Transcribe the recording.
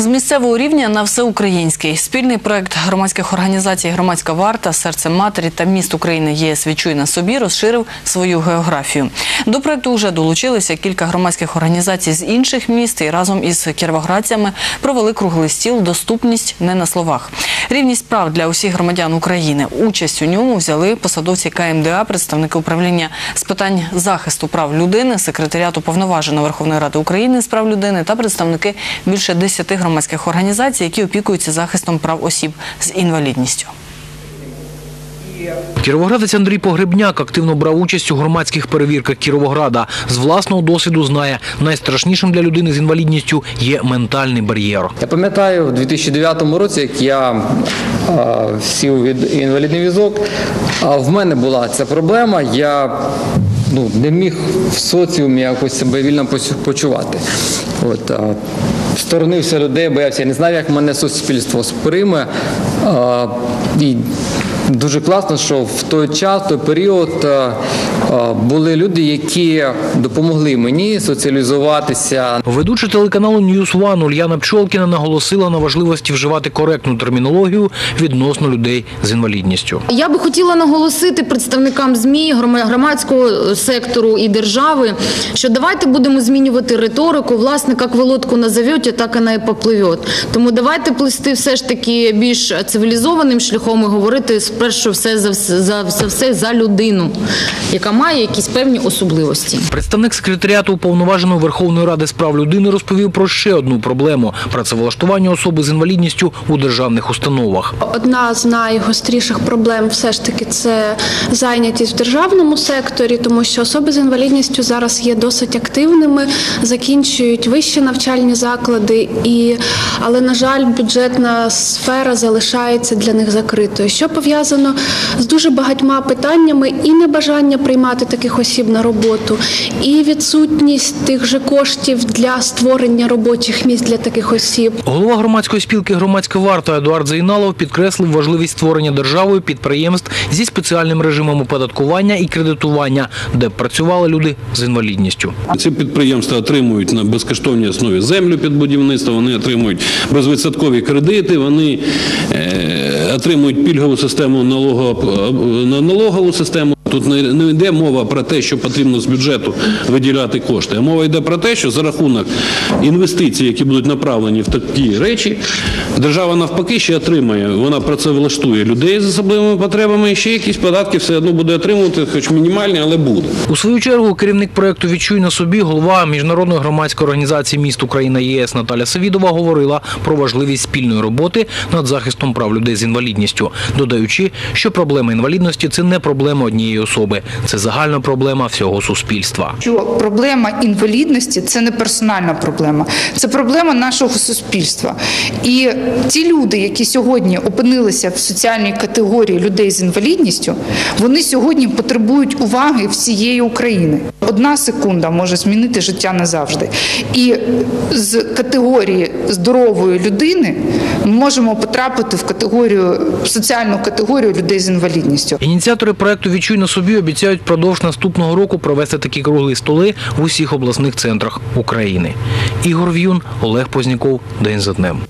З місцевого рівня на всеукраїнський спільний проект громадських організацій Громадська варта, серце матері та міст України ЄС відчуй на собі розширив свою географію. До проекту вже долучилися кілька громадських організацій з інших міст і разом із кіровоградцями провели круглий стіл Доступність не на словах. Рівність прав для усіх громадян України. Участь у ньому взяли посадовці КМДА, представники управління з питань захисту прав людини, секретаріату повноваженого Верховної Ради України з прав людини та представники більше 10 громадських організацій, які опікуються захистом прав осіб з інвалідністю. Кіровоградець Андрій Погребняк активно брав участь у громадських перевірках Кіровограда. З власного досвіду знає, найстрашнішим для людини з інвалідністю є ментальний бар'єр. Я пам'ятаю, в 2009 році, як я сів від інвалідний візок, в мене була ця проблема. Я ну, не міг в соціумі якось себе вільно почувати. От, а, сторонився людей, боявся, я не знав, як мене суспільство сприйме. І Дуже класно, що в той час, в той період е, е, були люди, які допомогли мені соціалізуватися, Ведуча телеканалу News One Ульяна Пчолкіна наголосила на важливості вживати коректну термінологію відносно людей з інвалідністю. Я би хотіла наголосити представникам ЗМІ, грома- громадського сектору і держави, що давайте будемо змінювати риторику. Власне, як ви лодку назовете, так вона і попливе. Тому давайте плисти все ж таки більш цивілізованим шляхом і говорити спершу все за, все- за, за все за людину, яка має якісь певні особливості. Представник секретаріату уповноваженого Верховної Ради з прав людини розповів про ще одну проблему працевлаштування особи з інвалідністю у державних установах. Одна з найгостріших проблем все ж таки це зайнятість в державному секторі, тому що особи з інвалідністю зараз є досить активними, закінчують вищі навчальні заклади, і але на жаль, бюджетна сфера залишається для них закритою. Що пов'язано з дуже багатьма питаннями і небажання приймати таких осіб на роботу, і відсутність тих же коштів для створення робочих місць для таких осіб. Голова громадської спілки «Громадська варта» Едуард Зейналов підкреслив важливість створення державою підприємств зі спеціальним режимом оподаткування і кредитування, де б працювали люди з інвалідністю. Ці підприємства отримують на безкоштовній основі землю під будівництво, вони отримують безвідсоткові кредити, вони е, отримують пільгову систему налогову систему. Тут не, не йде мова про те, що потрібно з бюджету виділяти кошти, а мова йде про те, що за рахунок інвестицій, які будуть направлені в такі речі, держава навпаки ще отримає. Вона працевлаштує людей з особливими потребами і ще якісь податки все одно буде отримувати, хоч мінімальні, але буде. У свою чергу керівник проекту «Відчуй на собі» голова міжнародної громадської організації міст Україна ЄС Наталя Савідова говорила про важливість спільної роботи над захистом прав людей з інвалідністю, додаючи, що проблема інвалідності це не проблема однієї особи, це загальна проблема всього суспільства. що проблема інвалідності це не персональна проблема, це проблема нашого суспільства. І ті люди, які сьогодні опинилися в соціальній категорії людей з інвалідністю, вони сьогодні потребують уваги всієї України. Одна секунда може змінити життя назавжди. І з категорії здорової людини ми можемо потрапити в категорію в соціальну категорію людей з інвалідністю. Ініціатори проекту «Відчуй на собі» обіцяють впродовж наступного року провести такі круглі столи в усіх обласних центрах України. Ігор В'юн, Олег Позняков. День за днем.